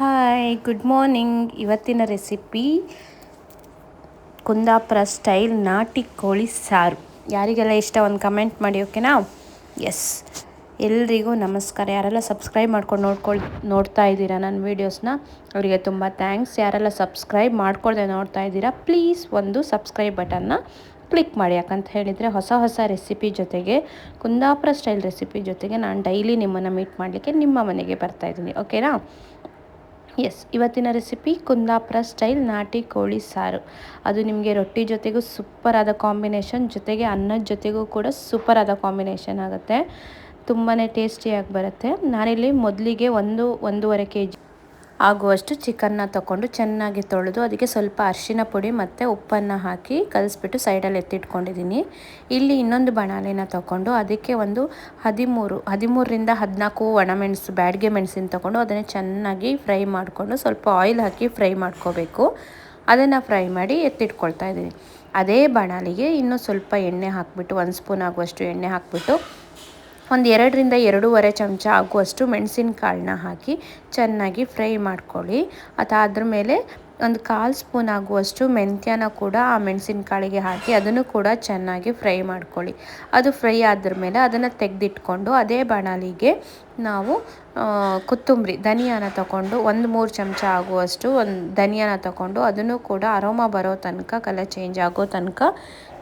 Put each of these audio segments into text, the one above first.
Hi good morning ಇವತ್ತಿನ recipe Kundapura style ನಾಟಿ ಕೋಳಿ ಸಾರು. ಯಾರಿಗೆಲ್ಲ ಇಷ್ಟ, ಒಂದು ಕಮೆಂಟ್ ಮಾಡಿ ಓಕೆನಾ ಎಸ್ ಎಲ್ರಿಗೂ ನಮಸ್ಕಾರ. ಯಾರೆಲ್ಲ ಸಬ್ಸ್ಕ್ರೈಬ್ ಮಾಡ್ಕೊಂಡು ನೋಡ್ಕೊಳ್, ನೋಡ್ತಾ ಇದ್ದೀರಾ ನನ್ನ ವೀಡಿಯೋಸ್ನ ಅವರಿಗೆ ತುಂಬ ಥ್ಯಾಂಕ್ಸ್ ಯಾರೆಲ್ಲ ಸಬ್ಸ್ಕ್ರೈಬ್ ಮಾಡ್ಕೊಳ್ದೆ ನೋಡ್ತಾ ಇದ್ದೀರಾ ಪ್ಲೀಸ್ ಒಂದು ಸಬ್ಸ್ಕ್ರೈಬ್ ಬಟನ್ನ ಕ್ಲಿಕ್ ಮಾಡಿ. ಯಾಕಂತ ಹೇಳಿದರೆ ಹೊಸ ಹೊಸ ರೆಸಿಪಿ ಜೊತೆಗೆ, ಕುಂದಾಪುರ ಸ್ಟೈಲ್ ರೆಸಿಪಿ ಜೊತೆಗೆ ನಾನು ಡೈಲಿ ನಿಮ್ಮನ್ನು ಮೀಟ್ ಮಾಡಲಿಕ್ಕೆ ನಿಮ್ಮ ಮನೆಗೆ ಬರ್ತಾಯಿದ್ದೀನಿ ಓಕೆನಾ ಎಸ್ ಇವತ್ತಿನ ರೆಸಿಪಿ ಕುಂದಾಪುರ ಸ್ಟೈಲ್ ನಾಟಿ ಕೋಳಿ ಸಾರು. ಅದು ನಿಮಗೆ ರೊಟ್ಟಿ ಜೊತೆಗೂ ಸೂಪರ್ ಆದ ಕಾಂಬಿನೇಷನ್ ಜೊತೆಗೆ ಅನ್ನದ ಜೊತೆಗೂ ಕೂಡ ಸೂಪರ್ ಆದ ಕಾಂಬಿನೇಷನ್ ಆಗುತ್ತೆ. ತುಂಬಾ ಟೇಸ್ಟಿಯಾಗಿ ಬರುತ್ತೆ. ನಾನಿಲ್ಲಿ ಮೊದಲಿಗೆ ಒಂದು, ಒಂದೂವರೆ ಕೆ ಜಿ ಆಗುವಷ್ಟು ಚಿಕನ್ನ ತಗೊಂಡು ಚೆನ್ನಾಗಿ ತೊಳೆದು ಅದಕ್ಕೆ ಸ್ವಲ್ಪ ಅರಿಶಿನ ಪುಡಿ ಮತ್ತು ಉಪ್ಪನ್ನು ಹಾಕಿ ಕಲಿಸ್ಬಿಟ್ಟು ಸೈಡಲ್ಲಿ ಎತ್ತಿಟ್ಕೊಂಡಿದ್ದೀನಿ. ಇಲ್ಲಿ ಇನ್ನೊಂದು ಬಣಾಲಿನ ತಗೊಂಡು ಅದಕ್ಕೆ ಒಂದು ಹದಿಮೂರು, ಹದಿಮೂರರಿಂದ ಹದಿನಾಲ್ಕು ಒಣಮೆಣಸು, ಬ್ಯಾಡ್ಗೆ ಮೆಣಸಿನ ತಗೊಂಡು ಅದನ್ನು ಚೆನ್ನಾಗಿ ಫ್ರೈ ಮಾಡಿಕೊಂಡು ಸ್ವಲ್ಪ ಆಯಿಲ್ ಹಾಕಿ ಫ್ರೈ ಮಾಡ್ಕೋಬೇಕು. ಅದನ್ನು ಫ್ರೈ ಮಾಡಿ ಎತ್ತಿಟ್ಕೊಳ್ತಾ ಇದ್ದೀನಿ. ಅದೇ ಬಣಾಲಿಗೆ ಇನ್ನೂ ಸ್ವಲ್ಪ ಎಣ್ಣೆ ಹಾಕಿಬಿಟ್ಟು, ಒಂದು ಸ್ಪೂನ್ ಆಗುವಷ್ಟು ಎಣ್ಣೆ ಹಾಕಿಬಿಟ್ಟು ಒಂದು ಎರಡರಿಂದ ಎರಡೂವರೆ ಚಮಚ ಆಗುವಷ್ಟು ಮೆಣಸಿನಕಾಳನ್ನ ಹಾಕಿ ಚೆನ್ನಾಗಿ ಫ್ರೈ ಮಾಡ್ಕೊಳ್ಳಿ. ಅದಾದ್ರ ಮೇಲೆ ಒಂದು ಕಾಲು ಸ್ಪೂನ್ ಆಗುವಷ್ಟು ಮೆಂತ್ಯನ ಕೂಡ ಆ ಮೆಣಸಿನಕಾಳಿಗೆ ಹಾಕಿ ಅದನ್ನು ಕೂಡ ಚೆನ್ನಾಗಿ ಫ್ರೈ ಮಾಡ್ಕೊಳ್ಳಿ. ಅದು ಫ್ರೈ ಆದ್ರ ಮೇಲೆ ಅದನ್ನು ತೆಗೆದಿಟ್ಕೊಂಡು ಅದೇ ಬಾಣಲಿಗೆ ನಾವು ಕೊತ್ತಂಬರಿ, ಧನಿಯಾನ ತಗೊಂಡು ಒಂದು ಮೂರು ಚಮಚ ಆಗುವಷ್ಟು ಒಂದು ಧನಿಯಾನ ತಗೊಂಡು ಅದನ್ನು ಕೂಡ ಅರೋಮ ಬರೋ ತನಕ, ಕಲರ್ ಚೇಂಜ್ ಆಗೋ ತನಕ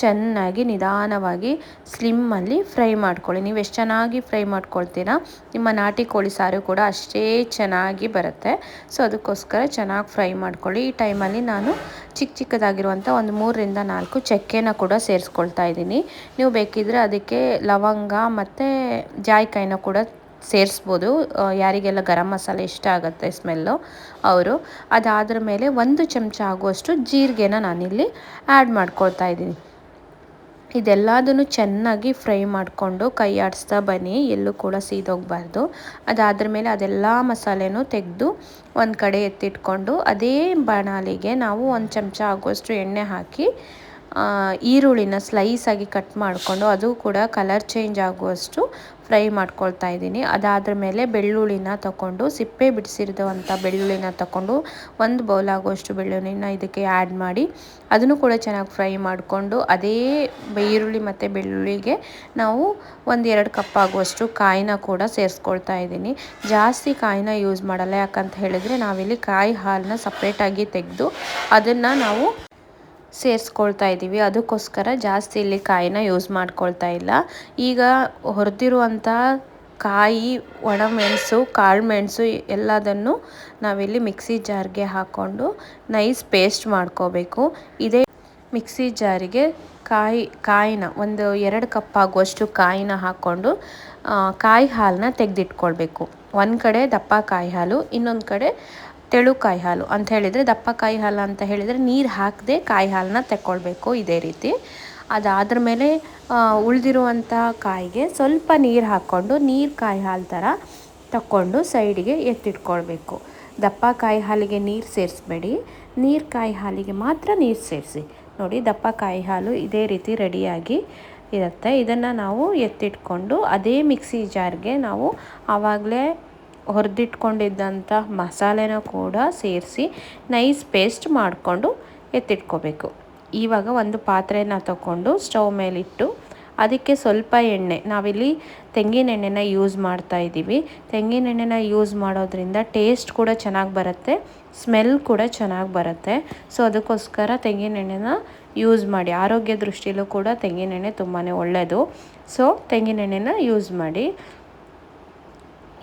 ಚೆನ್ನಾಗಿ ನಿಧಾನವಾಗಿ ಸ್ಲಿಮ್ಮಲ್ಲಿ ಫ್ರೈ ಮಾಡ್ಕೊಳ್ಳಿ. ನೀವು ಎಷ್ಟು ಚೆನ್ನಾಗಿ ಫ್ರೈ ಮಾಡ್ಕೊಳ್ತೀರಾ, ನಿಮ್ಮ ನಾಟಿ ಕೋಳಿ ಸಾರು ಕೂಡ ಅಷ್ಟೇ ಚೆನ್ನಾಗಿ ಬರುತ್ತೆ. ಸೊ ಅದಕ್ಕೋಸ್ಕರ ಚೆನ್ನಾಗಿ ಫ್ರೈ ಮಾಡ್ಕೊಳ್ಳಿ. ಈ ಟೈಮಲ್ಲಿ ನಾನು ಚಿಕ್ಕ ಚಿಕ್ಕದಾಗಿರುವಂಥ ಒಂದು ಮೂರರಿಂದ ನಾಲ್ಕು ಚಕ್ಕೆನ ಕೂಡ ಸೇರಿಸ್ಕೊಳ್ತಾ ಇದ್ದೀನಿ. ನೀವು ಬೇಕಿದ್ದರೆ ಅದಕ್ಕೆ ಲವಂಗ ಮತ್ತು ಜಾಯ್ಕಾಯಿನ ಕೂಡ ಸೇರಿಸ್ಬೋದು. ಯಾರಿಗೆಲ್ಲ ಗರಂ ಮಸಾಲೆ ಇಷ್ಟ ಆಗುತ್ತೆ ಸ್ಮೆಲ್ಲು ಅವರು. ಅದಾದ್ರ ಮೇಲೆ ಒಂದು ಚಮಚ ಆಗುವಷ್ಟು ಜೀರಿಗೆನ ನಾನಿಲ್ಲಿ ಆ್ಯಡ್ ಮಾಡ್ಕೊಳ್ತಾ ಇದ್ದೀನಿ. ಇದೆಲ್ಲದನ್ನು ಚೆನ್ನಾಗಿ ಫ್ರೈ ಮಾಡಿಕೊಂಡು ಕೈ ಆಡಿಸ್ತಾ ಬನ್ನಿ. ಎಲ್ಲೂ ಕೂಡ ಸೀದೋಗಬಾರ್ದು. ಅದಾದ್ರ ಮೇಲೆ ಅದೆಲ್ಲ ಮಸಾಲೆನೂ ತೆಗೆದು ಒಂದು ಕಡೆ ಎತ್ತಿಟ್ಕೊಂಡು, ಅದೇ ಬಾಣಲಿಗೆ ನಾವು ಒಂದು ಚಮಚ ಆಗುವಷ್ಟು ಎಣ್ಣೆ ಹಾಕಿ ಈರುಳ್ಳಿನ ಸ್ಲೈಸಾಗಿ ಕಟ್ ಮಾಡಿಕೊಂಡು ಅದು ಕೂಡ ಕಲರ್ ಚೇಂಜ್ ಆಗುವಷ್ಟು ಫ್ರೈ ಮಾಡ್ಕೊಳ್ತಾ ಇದ್ದೀನಿ. ಅದಾದ್ರ ಮೇಲೆ ಬೆಳ್ಳುಳ್ಳಿನ ತಗೊಂಡು ಸಿಪ್ಪೆ ಬಿಡಿಸಿರುವಂಥ ಬೆಳ್ಳುಳ್ಳಿನ ತಗೊಂಡು ಒಂದು ಬೌಲ್ ಆಗುವಷ್ಟು ಬೆಳ್ಳುಳ್ಳಿನ ಇದಕ್ಕೆ ಆ್ಯಡ್ ಮಾಡಿ ಅದನ್ನು ಕೂಡ ಚೆನ್ನಾಗಿ ಫ್ರೈ ಮಾಡಿಕೊಂಡು ಅದೇ ಈರುಳ್ಳಿ ಮತ್ತು ಬೆಳ್ಳುಳ್ಳಿಗೆ ನಾವು ಒಂದು ಎರಡು ಕಪ್ ಆಗುವಷ್ಟು ಕಾಯಿನ ಕೂಡ ಸೇರಿಸ್ಕೊಳ್ತಾ ಇದ್ದೀನಿ. ಜಾಸ್ತಿ ಕಾಯಿನ ಯೂಸ್ ಮಾಡಲ್ಲ ಯಾಕಂತ ಹೇಳಿದರೆ ನಾವಿಲ್ಲಿ ಕಾಯಿ ಹಾಲನ್ನ ಸಪ್ರೇಟಾಗಿ ತೆಗೆದು ಅದನ್ನು ನಾವು ಸೇರಿಸ್ಕೊಳ್ತಾ ಇದ್ದೀವಿ. ಅದಕ್ಕೋಸ್ಕರ ಜಾಸ್ತಿ ಇಲ್ಲಿ ಕಾಯಿನ ಯೂಸ್ ಮಾಡ್ಕೊಳ್ತಾ ಇಲ್ಲ. ಈಗ ಹೊರದಿರುವಂಥ ಕಾಯಿ, ಒಣಮೆಣಸು ಕಾಳು ಮೆಣಸು ಎಲ್ಲದನ್ನು ನಾವಿಲ್ಲಿ ಮಿಕ್ಸಿ ಜಾರ್ಗೆ ಹಾಕ್ಕೊಂಡು ನೈಸ್ ಪೇಸ್ಟ್ ಮಾಡ್ಕೋಬೇಕು. ಇದೇ ಮಿಕ್ಸಿ ಜಾರಿಗೆ ಕಾಯಿ, ಕಾಯಿನ ಒಂದು ಎರಡು ಕಪ್ ಆಗುವಷ್ಟು ಕಾಯಿನ ಹಾಕ್ಕೊಂಡು ಕಾಯಿ ಹಾಲನ್ನ ತೆಗೆದಿಟ್ಕೊಳ್ಬೇಕು. ಒಂದು ಕಡೆ ದಪ್ಪ ಕಾಯಿ ಹಾಲು, ಇನ್ನೊಂದು ಕಡೆ ತೆಳು ಕಾಯಿ ಹಾಲು ಅಂತ ಹೇಳಿದರೆ ದಪ್ಪ ಕಾಯಿ ಹಾಲು ಅಂತ ಹೇಳಿದರೆ ನೀರು ಹಾಕದೆ ಕಾಯಿ ಹಾಲನ್ನ ತಗೊಳ್ಬೇಕು ಇದೇ ರೀತಿ. ಅದಾದ್ರ ಮೇಲೆ ಉಳಿದಿರುವಂಥ ಕಾಯಿಗೆ ಸ್ವಲ್ಪ ನೀರು ಹಾಕ್ಕೊಂಡು ನೀರು ಕಾಯಿ ಹಾಲು ಥರ ತಕ್ಕೊಂಡು ಸೈಡಿಗೆ ಎತ್ತಿಟ್ಕೊಳ್ಬೇಕು. ದಪ್ಪ ಕಾಯಿ ಹಾಲಿಗೆ ನೀರು ಸೇರಿಸ್ಬೇಡಿ. ನೀರು ಕಾಯಿ ಹಾಲಿಗೆ ಮಾತ್ರ ನೀರು ಸೇರಿಸಿ. ನೋಡಿ, ದಪ್ಪ ಕಾಯಿ ಹಾಲು ಇದೇ ರೀತಿ ರೆಡಿಯಾಗಿ ಇರುತ್ತೆ. ಇದನ್ನು ನಾವು ಎತ್ತಿಟ್ಕೊಂಡು ಅದೇ ಮಿಕ್ಸಿ ಜಾರ್ಗೆ ನಾವು ಆವಾಗಲೇ ಹುರಿದಿಟ್ಕೊಂಡಿದ್ದಂಥ ಮಸಾಲೆನ ಕೂಡ ಸೇರಿಸಿ ನೈಸ್ ಪೇಸ್ಟ್ ಮಾಡಿಕೊಂಡು ಎತ್ತಿಟ್ಕೋಬೇಕು. ಇವಾಗ ಒಂದು ಪಾತ್ರೆನ ತಗೊಂಡು ಸ್ಟವ್ ಮೇಲಿಟ್ಟು ಅದಕ್ಕೆ ಸ್ವಲ್ಪ ಎಣ್ಣೆ, ನಾವಿಲ್ಲಿ ತೆಂಗಿನ ಎಣ್ಣೆನ ಯೂಸ್ ಮಾಡ್ತಾ ಇದ್ದೀವಿ. ತೆಂಗಿನ ಎಣ್ಣೆನ ಯೂಸ್ ಮಾಡೋದ್ರಿಂದ ಟೇಸ್ಟ್ ಕೂಡ ಚೆನ್ನಾಗಿ ಬರುತ್ತೆ, ಸ್ಮೆಲ್ ಕೂಡ ಚೆನ್ನಾಗಿ ಬರುತ್ತೆ. ಸೊ, ಅದಕ್ಕೋಸ್ಕರ ತೆಂಗಿನ ಎಣ್ಣೆನ ಯೂಸ್ ಮಾಡಿ. ಆರೋಗ್ಯ ದೃಷ್ಟಿಯಲ್ಲೂ ಕೂಡ ತೆಂಗಿನೆಣ್ಣೆ ತುಂಬಾ ಒಳ್ಳೆಯದು ಸೊ ತೆಂಗಿನೆಣ್ಣೆನ ಯೂಸ್ ಮಾಡಿ.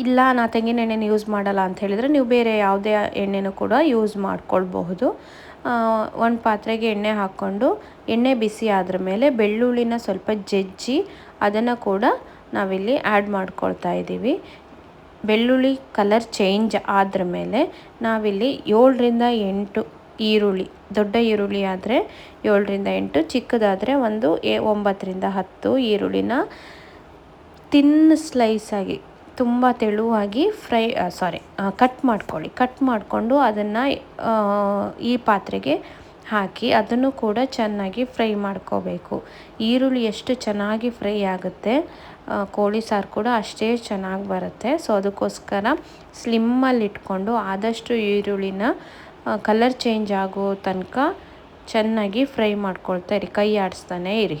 ಇಲ್ಲ, ನಾ ತೆಂಗಿನ ಎಣ್ಣೆನ ಯೂಸ್ ಮಾಡಲ್ಲ ಅಂತ ಹೇಳಿದರೆ ನೀವು ಬೇರೆ ಯಾವುದೇ ಎಣ್ಣೆನೂ ಕೂಡ ಯೂಸ್ ಮಾಡ್ಕೊಳ್ಬಹುದು. ಒಂದು ಪಾತ್ರೆಗೆ ಎಣ್ಣೆ ಹಾಕ್ಕೊಂಡು ಎಣ್ಣೆ ಬಿಸಿ ಆದ್ರ ಮೇಲೆ ಬೆಳ್ಳುಳ್ಳಿನ ಸ್ವಲ್ಪ ಜಜ್ಜಿ ಅದನ್ನು ಕೂಡ ನಾವಿಲ್ಲಿ ಆ್ಯಡ್ ಮಾಡ್ಕೊಳ್ತಾ ಇದ್ದೀವಿ. ಬೆಳ್ಳುಳ್ಳಿ ಕಲರ್ ಚೇಂಜ್ ಆದ್ರ ಮೇಲೆ ನಾವಿಲ್ಲಿ ಏಳರಿಂದ ಎಂಟು ಈರುಳ್ಳಿ, ದೊಡ್ಡ ಈರುಳ್ಳಿ ಆದರೆ ಏಳರಿಂದ ಎಂಟು, ಚಿಕ್ಕದಾದರೆ ಒಂದು ಎ ಒಂಬತ್ತರಿಂದ ಹತ್ತು ಈರುಳ್ಳಿನ ತಿನ್ ಸ್ಲೈಸಾಗಿ ತುಂಬ ತೆಳುವಾಗಿ ಫ್ರೈ ಸಾರಿ ಕಟ್ ಮಾಡ್ಕೊಳ್ಳಿ. ಕಟ್ ಮಾಡಿಕೊಂಡು ಅದನ್ನು ಈ ಪಾತ್ರೆಗೆ ಹಾಕಿ ಅದನ್ನು ಕೂಡ ಚೆನ್ನಾಗಿ ಫ್ರೈ ಮಾಡ್ಕೋಬೇಕು. ಈರುಳ್ಳಿ ಎಷ್ಟು ಚೆನ್ನಾಗಿ ಫ್ರೈ ಆಗುತ್ತೆ ಕೋಳಿ ಸಾರು ಕೂಡ ಅಷ್ಟೇ ಚೆನ್ನಾಗಿ ಬರುತ್ತೆ. ಸೊ ಅದಕ್ಕೋಸ್ಕರ ಸ್ಲಿಮ್ಮಲ್ಲಿ ಇಟ್ಕೊಂಡು ಆದಷ್ಟು ಈರುಳ್ಳಿನ ಕಲರ್ ಚೇಂಜ್ ಆಗೋ ತನಕ ಚೆನ್ನಾಗಿ ಫ್ರೈ ಮಾಡ್ಕೊಳ್ತಾ ಇರಿ. ಕೈ ಆಡಿಸ್ತಾನೆ ಇರಿ.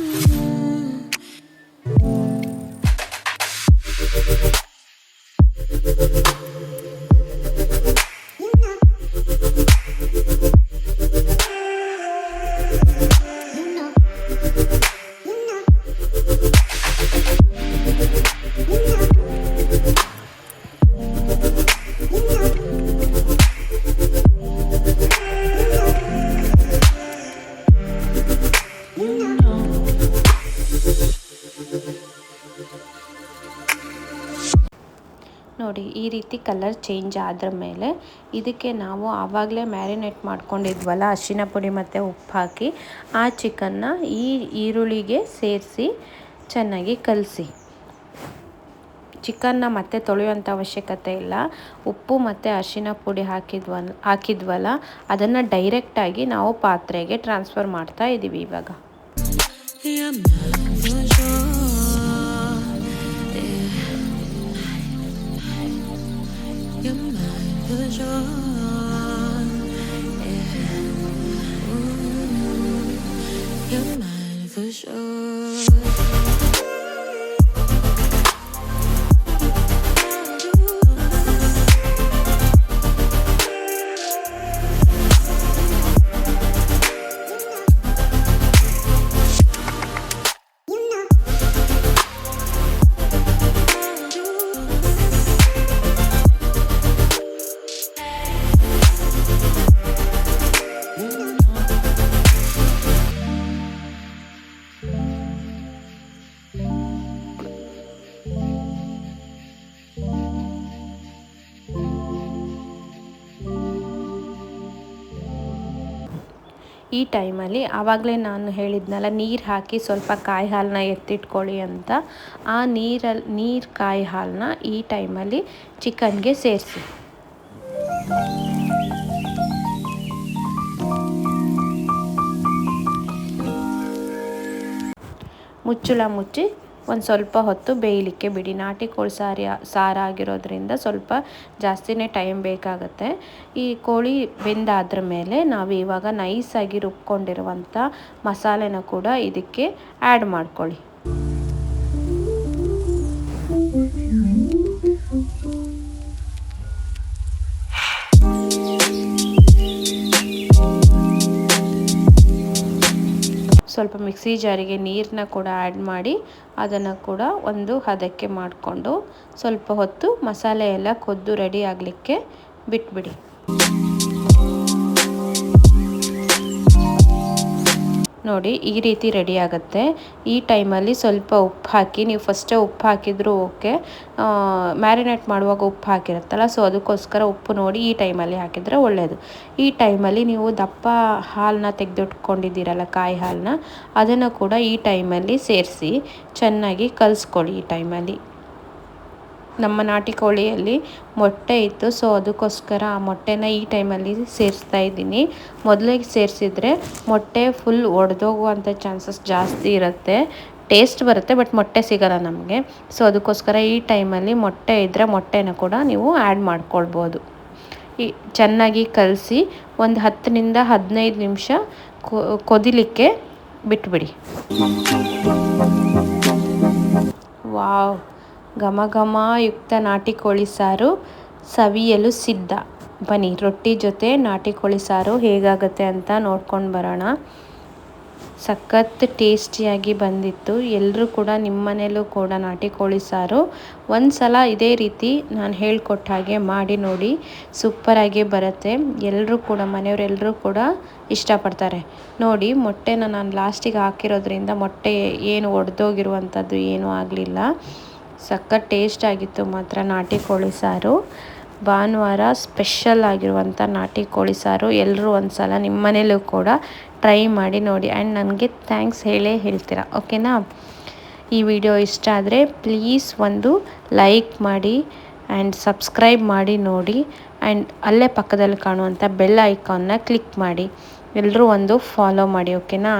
ನೋಡಿ, ಈ ರೀತಿ ಕಲರ್ ಚೇಂಜ್ ಆದ್ರ ಮೇಲೆ ಇದಕ್ಕೆ ನಾವು ಆವಾಗಲೇ ಮ್ಯಾರಿನೇಟ್ ಮಾಡ್ಕೊಂಡಿದ್ವಲ್ಲ, ಅರಿಶಿನ ಪುಡಿ ಮತ್ತು ಉಪ್ಪು ಹಾಕಿ, ಆ ಚಿಕನ್ನ ಈ ಈರುಳ್ಳಿಗೆ ಸೇರಿಸಿ ಚೆನ್ನಾಗಿ ಕಲಸಿ. ಚಿಕನ್ನ ಮತ್ತೆ ತೊಳೆಯುವಂಥ ಅವಶ್ಯಕತೆ ಇಲ್ಲ. ಉಪ್ಪು ಮತ್ತು ಅರಿಶಿನ ಪುಡಿ ಹಾಕಿದ್ವ, ಹಾಕಿದ್ವಲ್ಲ, ಅದನ್ನು ಡೈರೆಕ್ಟಾಗಿ ನಾವು ಪಾತ್ರೆಗೆ ಟ್ರಾನ್ಸ್ಫರ್ ಮಾಡ್ತಾ ಇದ್ದೀವಿ ಇವಾಗ. for sure. ಈ ಟೈಮಲ್ಲಿ ಆವಾಗಲೇ ನಾನು ಹೇಳಿದ್ನಲ್ಲ, ನೀರು ಹಾಕಿ ಸ್ವಲ್ಪ ಕಾಯಿ ಹಾಲನ್ನ ಎತ್ತಿಟ್ಕೊಳ್ಳಿ ಅಂತ. ಆ ನೀರಲ್ಲಿ ನೀರು ಕಾಯಿ ಹಾಲನ್ನ ಈ ಟೈಮಲ್ಲಿ ಚಿಕನ್ಗೆ ಸೇರಿಸಿ. ಮುಚ್ಚಳ ಮುಚ್ಚಿ ಒಂದು ಸ್ವಲ್ಪ ಹೊತ್ತು ಬೇಯಲಿಕ್ಕೆ ಬಿಡಿ. ನಾಟಿ ಕೋಳಿ ಸಾರಿ, ಸಾರಾಗಿರೋದ್ರಿಂದ ಸ್ವಲ್ಪ ಜಾಸ್ತಿನೇ ಟೈಮ್ ಬೇಕಾಗುತ್ತೆ. ಈ ಕೋಳಿ ಬೆಂದಾದ್ರ ಮೇಲೆ ನಾವು ಇವಾಗ ನೈಸಾಗಿ ರುಬ್ಕೊಂಡಿರುವಂಥ ಮಸಾಲೆನ ಕೂಡ ಇದಕ್ಕೆ ಆ್ಯಡ್ ಮಾಡ್ಕೊಳ್ಳಿ. ಸ್ವಲ್ಪ ಮಿಕ್ಸಿ ಜಾರಿಗೆ ನೀರನ್ನ ಕೂಡ ಆ್ಯಡ್ ಮಾಡಿ ಅದನ್ನು ಕೂಡ ಒಂದು ಹದಕ್ಕೆ ಮಾಡಿಕೊಂಡು ಸ್ವಲ್ಪ ಹೊತ್ತು ಮಸಾಲೆ ಎಲ್ಲ ಕೊದ್ದು ರೆಡಿ ಆಗಲಿಕ್ಕೆ ಬಿಟ್ಬಿಡಿ. ನೋಡಿ ಈ ರೀತಿ ರೆಡಿ ಆಗುತ್ತೆ. ಈ ಟೈಮಲ್ಲಿ ಸ್ವಲ್ಪ ಉಪ್ಪು ಹಾಕಿ, ನೀವು ಫಸ್ಟೇ ಉಪ್ಪು ಹಾಕಿದರೂ ಓಕೆ ಮ್ಯಾರಿನೇಟ್ ಮಾಡುವಾಗ ಉಪ್ಪು ಹಾಕಿರುತ್ತಲ್ಲ ಸೊ ಅದಕ್ಕೋಸ್ಕರ ಉಪ್ಪು ನೋಡಿ ಈ ಟೈಮಲ್ಲಿ ಹಾಕಿದರೆ ಒಳ್ಳೆಯದು ಈ ಟೈಮಲ್ಲಿ ನೀವು ದಪ್ಪ ಹಾಲನ್ನ ತೆಗೆದಿಟ್ಕೊಂಡಿದ್ದೀರಲ್ಲ, ಕಾಯಿ ಹಾಲನ್ನ, ಅದನ್ನು ಕೂಡ ಈ ಟೈಮಲ್ಲಿ ಸೇರಿಸಿ ಚೆನ್ನಾಗಿ ಕಲಿಸ್ಕೊಳ್ಳಿ ಈ ಟೈಮಲ್ಲಿ ನಮ್ಮ ನಾಟಿ ಕೋಳಿಯಲ್ಲಿ ಮೊಟ್ಟೆ ಇತ್ತು. ಸೊ ಅದಕ್ಕೋಸ್ಕರ ಆ ಮೊಟ್ಟೆನ ಈ ಟೈಮಲ್ಲಿ ಸೇರಿಸ್ತಾ ಇದ್ದೀನಿ. ಮೊದಲಿಗೆ ಸೇರಿಸಿದ್ರೆ ಮೊಟ್ಟೆ ಫುಲ್ ಒಡೆದೋಗುವಂಥ ಚಾನ್ಸಸ್ ಜಾಸ್ತಿ ಇರುತ್ತೆ. ಟೇಸ್ಟ್ ಬರುತ್ತೆ ಬಟ್ ಮೊಟ್ಟೆ ಸಿಗಲ್ಲ ನಮಗೆ. ಸೊ ಅದಕ್ಕೋಸ್ಕರ ಈ ಟೈಮಲ್ಲಿ ಮೊಟ್ಟೆ ಇದ್ದರೆ ಮೊಟ್ಟೆನ ಕೂಡ ನೀವು ಆ್ಯಡ್ ಮಾಡ್ಕೊಳ್ಬೋದು. ಈ ಚೆನ್ನಾಗಿ ಕಲಸಿ ಒಂದು ಹತ್ತರಿಂದ ಹದಿನೈದು ನಿಮಿಷ ಕೊದಿಲಿಕ್ಕೆ ಬಿಟ್ಬಿಡಿ. ವಾವ್ ಘಮ ಘಮ ಯುಕ್ತ ನಾಟಿ ಕೋಳಿ ಸಾರು ಸವಿಯಲು ಸಿದ್ಧ. ಬನ್ನಿ, ರೊಟ್ಟಿ ಜೊತೆ ನಾಟಿ ಕೋಳಿ ಸಾರು ಹೇಗಾಗುತ್ತೆ ಅಂತ ನೋಡ್ಕೊಂಡು ಬರೋಣ. ಸಖತ್ ಟೇಸ್ಟಿಯಾಗಿ ಬಂದಿತ್ತು. ಎಲ್ಲರೂ ಕೂಡ ನಿಮ್ಮ ಮನೇಲೂ ಕೂಡ ನಾಟಿ ಕೋಳಿ ಸಾರು ಒಂದು ಸಲ ಇದೇ ರೀತಿ ನಾನು ಹೇಳಿಕೊಟ್ಟ ಹಾಗೆ ಮಾಡಿ ನೋಡಿ ಸೂಪರಾಗಿ ಬರುತ್ತೆ. ಎಲ್ಲರೂ ಕೂಡ ಮನೆಯವರೆಲ್ಲರೂ ಕೂಡ ಇಷ್ಟಪಡ್ತಾರೆ. ನೋಡಿ, ಮೊಟ್ಟೆನ ನಾನು ಲಾಸ್ಟಿಗೆ ಹಾಕಿರೋದ್ರಿಂದ ಮೊಟ್ಟೆ ಏನು ಒಡೆದೋಗಿರುವಂಥದ್ದು ಏನೂ ಆಗಲಿಲ್ಲ. ಸಖತ್ ಟೇಸ್ಟ್ ಆಗಿತ್ತು ಮಾತ್ರ ನಾಟಿ ಕೋಳಿ ಸಾರು. ಭಾನುವಾರ ಸ್ಪೆಷಲ್ ಆಗಿರುವಂಥ ನಾಟಿ ಕೋಳಿ ಸಾರು. ಎಲ್ಲರೂ ಒಂದು ಸಲ ನಿಮ್ಮ ಮನೇಲೂ ಕೂಡ ಟ್ರೈ ಮಾಡಿ ನೋಡಿ. ಆ್ಯಂಡ್ ನನಗೆ ಥ್ಯಾಂಕ್ಸ್ ಹೇಳೇ ಹೇಳ್ತೀರಾ ಓಕೆನಾ ಈ ವಿಡಿಯೋ ಇಷ್ಟ ಆದರೆ ಪ್ಲೀಸ್ ಒಂದು ಲೈಕ್ ಮಾಡಿ ಆ್ಯಂಡ್ ಸಬ್ಸ್ಕ್ರೈಬ್ ಮಾಡಿ ನೋಡಿ. ಆ್ಯಂಡ್ ಅಲ್ಲೇ ಪಕ್ಕದಲ್ಲಿ ಕಾಣುವಂಥ ಬೆಲ್ ಐಕಾನ್ನ ಕ್ಲಿಕ್ ಮಾಡಿ. ಎಲ್ಲರೂ ಒಂದು ಫಾಲೋ ಮಾಡಿ ಓಕೆನಾ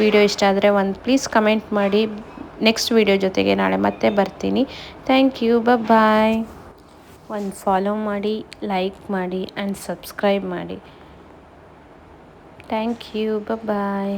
ವಿಡಿಯೋ ಇಷ್ಟ ಆದರೆ ಒಂದು ಪ್ಲೀಸ್ ಕಮೆಂಟ್ ಮಾಡಿ. ನೆಕ್ಸ್ಟ್ ವೀಡಿಯೋ ಜೊತೆಗೆ ನಾಳೆ ಮತ್ತೆ ಬರ್ತೀನಿ. ಥ್ಯಾಂಕ್ ಯು ಬ ಬಾಯ್ ಒಂದು ಫಾಲೋ ಮಾಡಿ ಲೈಕ್ ಮಾಡಿ ಆ್ಯಂಡ್ ಸಬ್ಸ್ಕ್ರೈಬ್ ಮಾಡಿ. ಥ್ಯಾಂಕ್ ಯು ಬ ಬಾಯ್